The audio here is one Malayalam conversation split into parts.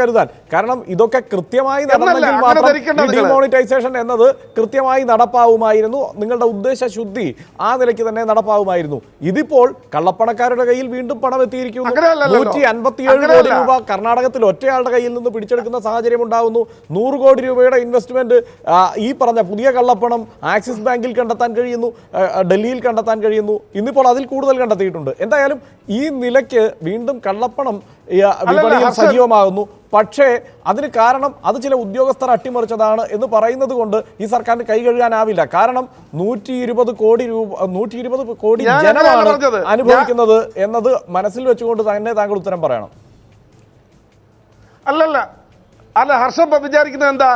കരുതാൻ. കാരണം ഇതൊക്കെ കൃത്യമായി നടന്നെങ്കിൽ മാത്രം. ഡിമോണിറ്റൈസേഷൻ എന്നത് കൃത്യമായി നടപ്പാവുമായിരുന്നു. നിങ്ങളുടെ ഉദ്ദേശ ശുദ്ധി ആ നിലയ്ക്ക് തന്നെ നടപ്പാവുമായിരുന്നു. ഇതിപ്പോൾ കള്ളപ്പണക്കാരുടെ കയ്യിൽ വീണ്ടും പണം എത്തിയിരിക്കുന്നു. നൂറ്റി അൻപത്തിയേഴ് കോടി രൂപ കർണാടകത്തിൽ ഒറ്റയാളുടെ കയ്യിൽ നിന്ന് പിടിച്ചെടുക്കുന്ന സാഹചര്യം ഉണ്ടാകുന്നു നൂറ് കോടി രൂപയുടെ ഇൻവെസ്റ്റ്മെന്റ് ഈ പറഞ്ഞ പുതിയ കള്ളപ്പണം ആക്സിസ് ബാങ്കിൽ കണ്ടെത്താൻ കഴിയുന്നു ഡൽഹിയിൽ കണ്ടെത്താൻ കഴിയുന്നു. ഇന്നിപ്പോൾ അതിൽ കൂടുതൽ കണ്ടെത്തിയിട്ടുണ്ട്. എന്തായാലും ഈ നിലയ്ക്ക് വീണ്ടും കള്ളപ്പണം വിപണിയിൽ. സജീവമാകുന്നു. പക്ഷേ അതിന് കാരണം അത് ചില ഉദ്യോഗസ്ഥർ അട്ടിമറിച്ചതാണ് എന്ന് പറയുന്നത് കൊണ്ട് ഈ സർക്കാരിന് കൈ കഴുകാനാവില്ല. കാരണം നൂറ്റി ഇരുപത് കോടി രൂപ നൂറ്റി ഇരുപത് കോടി ജനമാണ്. അനുഭവിക്കുന്നത് എന്നത് മനസ്സിൽ വെച്ചുകൊണ്ട് തന്നെ താങ്കൾ ഉത്തരം പറയണം. അല്ലല്ല. അല്ല ഹർഷം വിചാരിക്കുന്നത് എന്താ?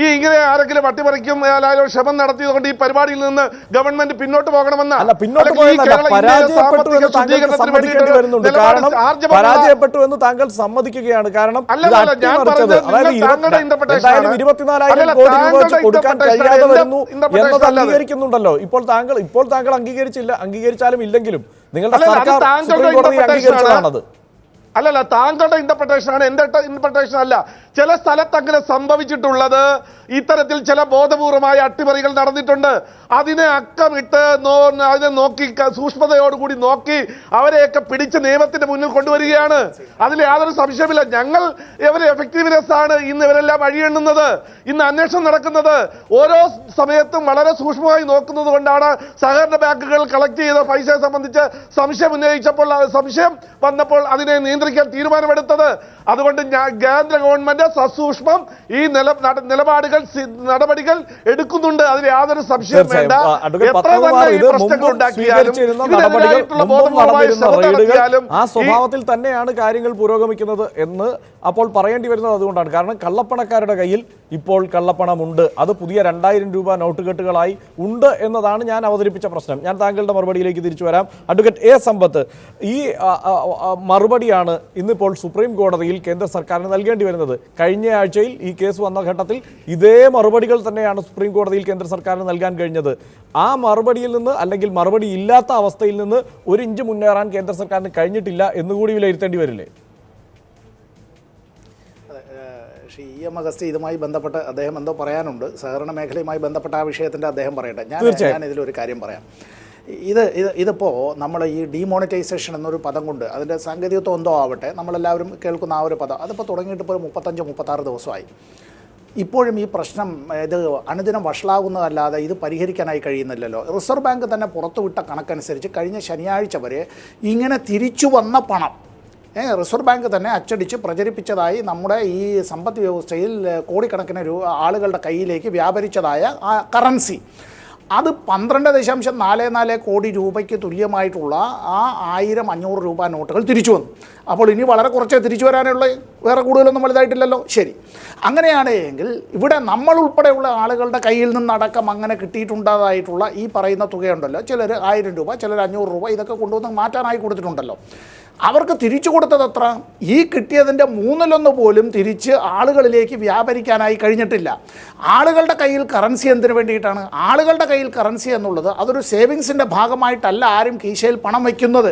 ഈ ഇങ്ങനെ ആരെങ്കിലും അട്ടിമറിക്കും അല്ലാതെ ശ്രമം നടത്തിയതുകൊണ്ട് ഈ പരിപാടിയിൽ നിന്ന് ഗവൺമെന്റ് പിന്നോട്ട് പോകണമെന്ന്? അല്ല പിന്നോട്ട് പരാജയപ്പെട്ടു എന്ന് താങ്കൾ സമ്മതിക്കുകയാണ്. കാരണം ഇരുപത്തിനാലായിരം കോടി രൂപ കൊടുക്കാൻ interpretation കഴിയാതെ ആണ്. വരുന്നു എന്നത് അംഗീകരിക്കുന്നുണ്ടല്ലോ. ഇപ്പോൾ താങ്കൾ ഇപ്പോൾ താങ്കൾ അംഗീകരിച്ചില്ല അംഗീകരിച്ചാലും ഇല്ലെങ്കിലും നിങ്ങളുടെ സർക്കാർ സുപ്രീം അംഗീകരിച്ചതാണത്. അല്ലല്ല താങ്കളുടെ ഇന്റർപ്രിട്ടേഷൻ ആണ് എന്റെ ഇന്റർപ്രിട്ടേഷൻ അല്ല. ചില സ്ഥലത്ത് അങ്ങനെ സംഭവിച്ചിട്ടുള്ളത് ഇത്തരത്തിൽ ചില ബോധപൂർവമായ അട്ടിമറികൾ നടന്നിട്ടുണ്ട്. അതിനെ അക്കമിട്ട് നോ- അതിനെ നോക്കി സൂക്ഷ്മതയോടുകൂടി നോക്കി അവരെയൊക്കെ പിടിച്ച് നിയമത്തിന്റെ മുന്നിൽ കൊണ്ടുവരികയാണ്. അതിൽ യാതൊരു സംശയമില്ല ഞങ്ങൾ ഇവരെ എഫക്റ്റീവ്നെസ് ആണ് ഇന്ന് ഇവരെല്ലാം അഴിയെണ്ണുന്നത്. ഇന്ന് അന്വേഷണം നടക്കുന്നത്. ഓരോ സമയത്തും വളരെ സൂക്ഷ്മമായി നോക്കുന്നത് കൊണ്ടാണ് സഹകരണ ബാങ്കുകൾ കളക്ട് ചെയ്ത പൈസയെ സംബന്ധിച്ച് സംശയം ഉന്നയിച്ചപ്പോൾ സംശയം വന്നപ്പോൾ അതിനെ നിയന്ത്രിക്കാൻ തീരുമാനമെടുത്തത്. അതുകൊണ്ട് ഞാൻ കേന്ദ്ര ഗവൺമെന്റ് സസൂക്ഷ്മം ഈ നില നിലപാടുകൾ നടപടികൾ എടുക്കുന്നുണ്ട്. അതിൽ യാതൊരു സംശയം വേണ്ട. എത്ര തന്നെ ഈ പ്രശ്നങ്ങൾ ഉണ്ടാക്കിയാലും നടപടികൾ ഇതിനെതിരായിട്ടുള്ള ബോധപൂർവമായ ശ്രമം നടത്തിയാലും ആ സ്വഭാവത്തിൽ തന്നെയാണ് കാര്യങ്ങൾ പുരോഗമിക്കുന്നത് എന്ന് അപ്പോൾ പറയേണ്ടി വരുന്നത് അതുകൊണ്ടാണ്. കാരണം കള്ളപ്പണക്കാരുടെ കയ്യിൽ ഇപ്പോൾ കള്ളപ്പണമുണ്ട്. അത് പുതിയ രണ്ടായിരം രൂപ നോട്ടുകെട്ടുകളായി ഉണ്ട് എന്നതാണ് ഞാൻ അവതരിപ്പിച്ച പ്രശ്നം. ഞാൻ താങ്കളുടെ മറുപടിയിലേക്ക് തിരിച്ചു വരാം. അഡ്വക്കേറ്റ് എ സമ്പത്ത് ഈ മറുപടിയാണ് ഇന്നിപ്പോൾ സുപ്രീം കോടതിയിൽ കേന്ദ്ര സർക്കാരിന് നൽകേണ്ടി വരുന്നത്. കഴിഞ്ഞ ആഴ്ചയിൽ ഈ കേസ് വന്ന ഘട്ടത്തിൽ ഇതേ മറുപടികൾ തന്നെയാണ് സുപ്രീം കോടതിയിൽ കേന്ദ്ര സർക്കാരിന് നൽകാൻ കഴിഞ്ഞത്. ആ മറുപടിയിൽ നിന്ന് അല്ലെങ്കിൽ മറുപടി ഇല്ലാത്ത അവസ്ഥയിൽ നിന്ന് ഒരു ഇഞ്ച് മുന്നേറാൻ കേന്ദ്ര സർക്കാരിന് കഴിഞ്ഞിട്ടില്ല എന്നുകൂടി വിലയിരുത്തേണ്ടി വരില്ലേ? ശ്രീ ഇ എം അഗസ്തി ഇതുമായി ബന്ധപ്പെട്ട് അദ്ദേഹം എന്തോ പറയാനുണ്ട്. സഹകരണ മേഖലയുമായി ബന്ധപ്പെട്ട ആ വിഷയത്തിന്റെ അദ്ദേഹം പറയട്ടെ. ഞാൻ. ഞാൻ ഇതിലൊരു കാര്യം പറയാം. ഇത് ഇത് ഇതിപ്പോൾ നമ്മൾ ഈ ഡീമോണിറ്റൈസേഷൻ എന്നൊരു പദം കൊണ്ട് അതിന്റെ സാങ്കേതികത്വം എന്തോ ആവട്ടെ നമ്മളെല്ലാവരും കേൾക്കുന്ന ആ ഒരു പദം. അതിപ്പോൾ തുടങ്ങിയിട്ട് ഇപ്പോൾ മുപ്പത്തഞ്ച് മുപ്പത്താറ് ദിവസമായി. ഇപ്പോഴും ഈ പ്രശ്നം ഇത് അനുദിനം വഷളാകുന്നതല്ലാതെ ഇത് പരിഹരിക്കാനായി കഴിയുന്നില്ലല്ലോ. റിസർവ് ബാങ്ക് തന്നെ പുറത്തുവിട്ട കണക്കനുസരിച്ച് കഴിഞ്ഞ ശനിയാഴ്ച വരെ ഇങ്ങനെ തിരിച്ചു വന്ന പണം റിസർവ് ബാങ്ക് തന്നെ അച്ചടിച്ച് പ്രചരിപ്പിച്ചതായി നമ്മുടെ ഈ സമ്പദ് വ്യവസ്ഥയിൽ കോടിക്കണക്കിന് ആളുകളുടെ കയ്യിലേക്ക് വ്യാപരിച്ചതായ ആ കറൻസി. അത് പന്ത്രണ്ട് ദശാംശം നാല് നാല് കോടി രൂപയ്ക്ക് തുല്യമായിട്ടുള്ള ആ ആയിരം അഞ്ഞൂറ് രൂപ നോട്ടുകൾ തിരിച്ചു വന്നു. അപ്പോൾ ഇനി വളരെ കുറച്ചേ തിരിച്ചു വരാനുള്ള വേറെ കൂടുതലൊന്നും വലുതായിട്ടില്ലല്ലോ? ശരി. അങ്ങനെയാണെങ്കിൽ ഇവിടെ നമ്മൾ ഉൾപ്പെടെയുള്ള ആളുകളുടെ കയ്യിൽ നിന്നടക്കം അങ്ങനെ കിട്ടിയിട്ടുണ്ടായിട്ടുള്ള ഈ പറയുന്ന തുകയുണ്ടല്ലോ. ചിലർ ആയിരം രൂപ ചിലർ അഞ്ഞൂറ് രൂപ ഇതൊക്കെ കൊണ്ടുവന്ന് മാറ്റാനായി കൊടുത്തിട്ടുണ്ടല്ലോ. അവർക്ക് തിരിച്ചു കൊടുത്തത് അത്ര ഈ കിട്ടിയതിന്റെ മൂന്നിലൊന്ന് പോലും തിരിച്ച് ആളുകളിലേക്ക് വ്യാപരിക്കാനായി കഴിഞ്ഞിട്ടില്ല. ആളുകളുടെ കയ്യിൽ കറൻസി എന്തിനു വേണ്ടിയിട്ടാണ്? ആളുകളുടെ കയ്യിൽ കറൻസി എന്നുള്ളത് അതൊരു സേവിങ്സിന്റെ ഭാഗമായിട്ടല്ല ആരും കീശയിൽ പണം വയ്ക്കുന്നത്.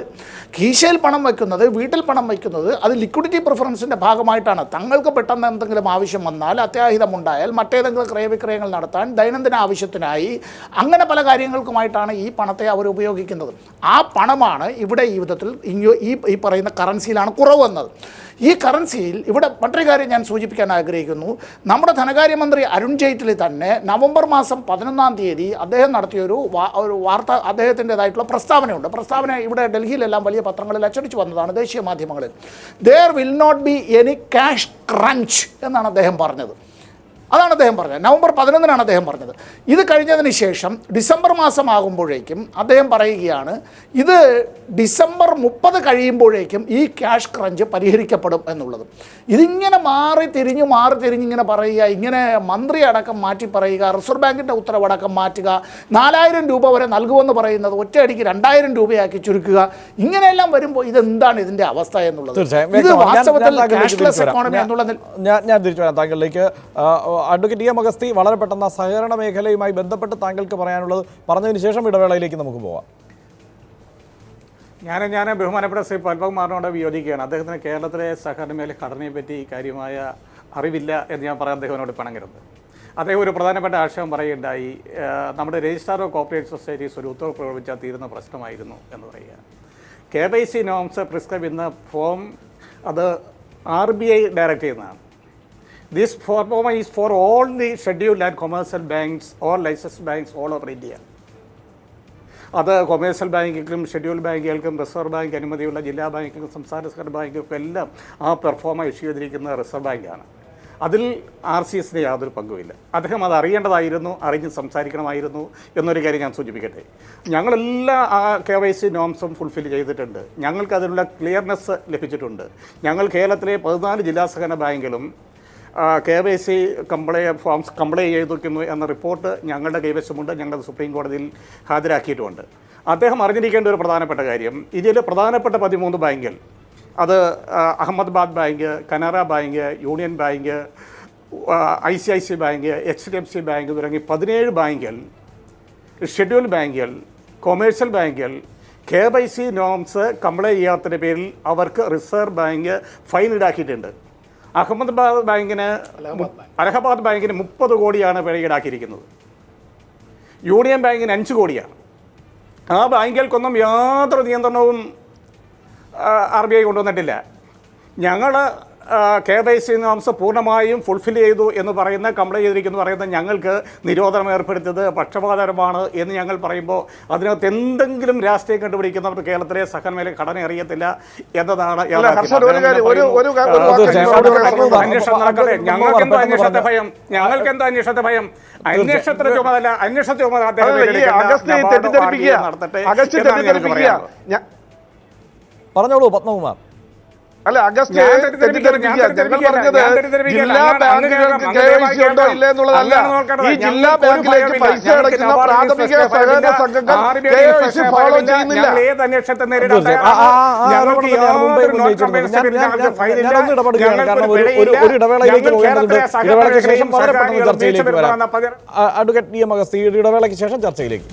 കീശയിൽ പണം വയ്ക്കുന്നത് വീട്ടിൽ പണം വയ്ക്കുന്നത് അത് ലിക്വിഡിറ്റി പ്രിഫറൻസിന്റെ ഭാഗമായിട്ടാണ്. തങ്ങൾക്ക് പെട്ടെന്ന് എന്തെങ്കിലും ആവശ്യം വന്നാൽ അത്യാഹിതമുണ്ടായാൽ മറ്റേതെങ്കിലും ക്രയവിക്രയങ്ങൾ നടത്താൻ ദൈനംദിന ആവശ്യത്തിനായി അങ്ങനെ പല കാര്യങ്ങൾക്കുമായിട്ടാണ് ഈ പണത്തെ അവർ ഉപയോഗിക്കുന്നത്. ആ പണമാണ് ഇവിടെ ഈ വിധത്തിൽ ഈ ഈ പറയുന്ന കറൻസിയിലാണ് കുറവ് വന്നത് ഈ കറൻസിയിൽ ഇവിടെ മറ്റൊരു കാര്യം ഞാൻ സൂചിപ്പിക്കാൻ ആഗ്രഹിക്കുന്നു. നമ്മുടെ ധനകാര്യമന്ത്രി അരുൺ ജെയ്റ്റ്ലി തന്നെ നവംബർ മാസം പതിനൊന്നാം തീയതി അദ്ദേഹം നടത്തിയൊരു ഒരു വാർത്ത അദ്ദേഹത്തിന്റെതായിട്ടുള്ള പ്രസ്താവനയുണ്ട്. പ്രസ്താവന ഇവിടെ ഡൽഹിയിലെല്ലാം വലിയ പത്രങ്ങളിൽ അച്ചടിച്ചു വന്നതാണ് ദേശീയ മാധ്യമങ്ങളിൽ. There will not be any cash crunch എന്നാണ് അദ്ദേഹം പറഞ്ഞത്. അതാണ് അദ്ദേഹം പറഞ്ഞത്. നവംബർ പതിനൊന്നിനാണ് അദ്ദേഹം പറഞ്ഞത്. ഇത് കഴിഞ്ഞതിന് ശേഷം ഡിസംബർ മാസമാകുമ്പോഴേക്കും അദ്ദേഹം പറയുകയാണ് ഇത് ഡിസംബർ മുപ്പത് കഴിയുമ്പോഴേക്കും ഈ ക്യാഷ് ക്രഞ്ച് പരിഹരിക്കപ്പെടും എന്നുള്ളത്. ഇതിങ്ങനെ മാറി തിരിഞ്ഞ് മാറി തിരിഞ്ഞ് ഇങ്ങനെ പറയുക ഇങ്ങനെ മന്ത്രി അടക്കം മാറ്റി പറയുക റിസർവ് ബാങ്കിന്റെ ഉത്തരവടക്കം മാറ്റുക നാലായിരം രൂപ വരെ നൽകുമെന്ന് പറയുന്നത് ഒറ്റയടിക്ക് രണ്ടായിരം രൂപയാക്കി ചുരുക്കുക ഇങ്ങനെയെല്ലാം വരുമ്പോൾ ഇതെന്താണ് ഇതിന്റെ അവസ്ഥ എന്നുള്ളത്? ഇത് വാസ്തവത്തിൽ ക്യാഷ്ലെസ്. എക്കോണമി ഞാൻ- എന്നുള്ള നില- ഞാൻ ഞാൻ തിരിച്ചു വരാം. താങ്കളിലേക്ക് അഡ്വക്കേറ്റ് ഇ എം അഗസ്തി വളരെ പെട്ടെന്ന് സഹകരണ മേഖലയുമായി ബന്ധപ്പെട്ട് താങ്കൾക്ക് പറയാനുള്ളത് പറഞ്ഞതിന് ശേഷം ഇടവേളയിലേക്ക് നമുക്ക് പോവാം. ഞാൻ ഞാൻ ബഹുമാനപ്പെട്ട ശ്രീ പത്മകുമാറിനോട് വിയോജിക്കുകയാണ്. അദ്ദേഹത്തിന് കേരളത്തിലെ സഹകരണ മേഖല ഘടനയെ പറ്റി കാര്യമായ അറിവില്ല എന്ന് ഞാൻ പറയാൻ അദ്ദേഹത്തിനോട് പിണങ്ങരുത്. അദ്ദേഹം ഒരു പ്രധാനപ്പെട്ട ആശയം പറയുകയുണ്ടായി. നമ്മുടെ രജിസ്ട്രാർ ഓഫ് കോപ്പറേറ്റ് സൊസൈറ്റീസ് ഒരു ഉത്തരവ് പ്രകടിപ്പിച്ചാൽ തീരുന്ന പ്രശ്നമായിരുന്നു എന്ന് പറയുക. K Y C norms prescribe ചെയ്യുന്ന ഫോം അത് ആർ ബി ഐ ഡയറക്റ്റ് ചെയ്യുന്നതാണ്. ദിസ് ഫോർമോമ is for all the scheduled and commercial banks or licensed banks all over India. അത് കൊമേഴ്സ്യൽ ബാങ്കുകൾക്കും ഷെഡ്യൂൾ ബാങ്കുകൾക്കും റിസർവ് ബാങ്ക് അനുമതിയുള്ള ജില്ലാ ബാങ്കുകൾക്കും സംസ്ഥാന സർക്കാർ ബാങ്കുകൾക്കും എല്ലാം ആ പെർഫോമ ഇഷ്യൂ ചെയ്തിരിക്കുന്ന റിസർവ് ബാങ്കാണ് അതിൽ ആർ സി എസിന് യാതൊരു പങ്കുമില്ല. അദ്ദേഹം അത് അറിയേണ്ടതായിരുന്നു അറിഞ്ഞ് സംസാരിക്കണമായിരുന്നു എന്നൊരു കാര്യം ഞാൻ സൂചിപ്പിക്കട്ടെ. ഞങ്ങളെല്ലാ ആ കെ വൈ സി നോംസും ഫുൾഫിൽ ചെയ്തിട്ടുണ്ട്. ഞങ്ങൾക്ക് അതിനുള്ള ക്ലിയർനെസ് ലഭിച്ചിട്ടുണ്ട്. ഞങ്ങൾ കേരളത്തിലെ പതിനാല് ജില്ലാ സഹകരണ ബാങ്കുകളും K Y C comply forms comply ചെയ്തിരിക്കുന്നു എന്ന റിപ്പോർട്ട് ഞങ്ങളുടെ കൈവശമുണ്ട്. ഞങ്ങളുടെ സുപ്രീം കോടതിയിൽ ഹാജരാക്കിയിട്ടുമുണ്ട്. അദ്ദേഹം അറിഞ്ഞിരിക്കേണ്ട ഒരു പ്രധാനപ്പെട്ട കാര്യം ഇതിൽ പ്രധാനപ്പെട്ട പതിമൂന്ന് ബാങ്കിൽ അത് Ahmedabad bank Canara bank union bank I C I C bank H D F C bank തുടങ്ങി പതിനേഴ് ബാങ്കിൽ ഷെഡ്യൂൾ ബാങ്കിൽ കൊമേഴ്സ്യൽ ബാങ്കിൽ K Y C norms comply ചെയ്യാത്തതിന്റെ പേരിൽ അവർക്ക് റിസർവ് ബാങ്ക് ഫൈൻ ഈടാക്കിയിട്ടുണ്ട്. അഹമ്മദാബാദ് ബാങ്കിന് അലഹബാദ് ബാങ്കിന് മുപ്പത് കോടിയാണ് പിഴ ഈടാക്കിയിരിക്കുന്നത് യൂണിയൻ ബാങ്കിന് അഞ്ച് കോടിയാണ്. ആ ബാങ്കുകൾക്കൊന്നും യാതൊരു നിയന്ത്രണവും ആർ ബി ഐ കൊണ്ടുവന്നിട്ടില്ല. ഞങ്ങൾ കെ വൈ സി നോംസ് പൂർണമായും ഫുൾഫിൽ ചെയ്തു എന്ന് പറയുന്ന കംപ്ലൈന്റ് ചെയ്തിരിക്കുന്നു പറയുന്ന ഞങ്ങൾക്ക് നിരോധനം ഏർപ്പെടുത്തിയത് പക്ഷപാതപരമാണ് എന്ന് ഞങ്ങൾ പറയുമ്പോൾ അതിനകത്ത് എന്തെങ്കിലും രാഷ്ട്രീയം കണ്ടുപിടിക്കുന്നവർ കേരളത്തിലെ സഹനമേലെ ഘടന അറിയത്തില്ല എന്നതാണ്. അന്വേഷണം നടക്കട്ടെ ഞങ്ങൾക്ക് എന്തോ അന്വേഷണത്തെ ഭയം? ഞങ്ങൾക്ക് എന്താ അന്വേഷണത്തെ ഭയം? അന്വേഷണത്തിന് ചുമതല അന്വേഷണ ചുമതല അദ്ദേഹം നടത്തട്ടെ പറഞ്ഞോളൂ പത്മകുമാർ. അല്ല അഗസ്റ്റ് ജില്ലാ ബാങ്കുകൾക്ക് കെ വൈ സി ഉണ്ടോ ഇല്ല എന്നുള്ളതല്ല ഈ ജില്ലാ ബാങ്കിലേക്ക് പൈസ അടയ്ക്കുന്ന പ്രാഥമിക സഹകരണ. സംഘങ്ങൾ കെ വൈ സി ഫോളോ ചെയ്യുന്നില്ല. ഒരു- ഇടവേളയിലേക്ക് പോകേണ്ടതുണ്ട്. ഇടവേളയ്ക്ക് ശേഷം മേഖലയും വളരെ പെട്ടെന്ന് ചർച്ചയിലേക്ക് വരാം. അഡ്വക്കേറ്റ് ഡി എം അഗസ്തി ഇടവേളയ്ക്ക് ശേഷം ചർച്ചയിലേക്ക്.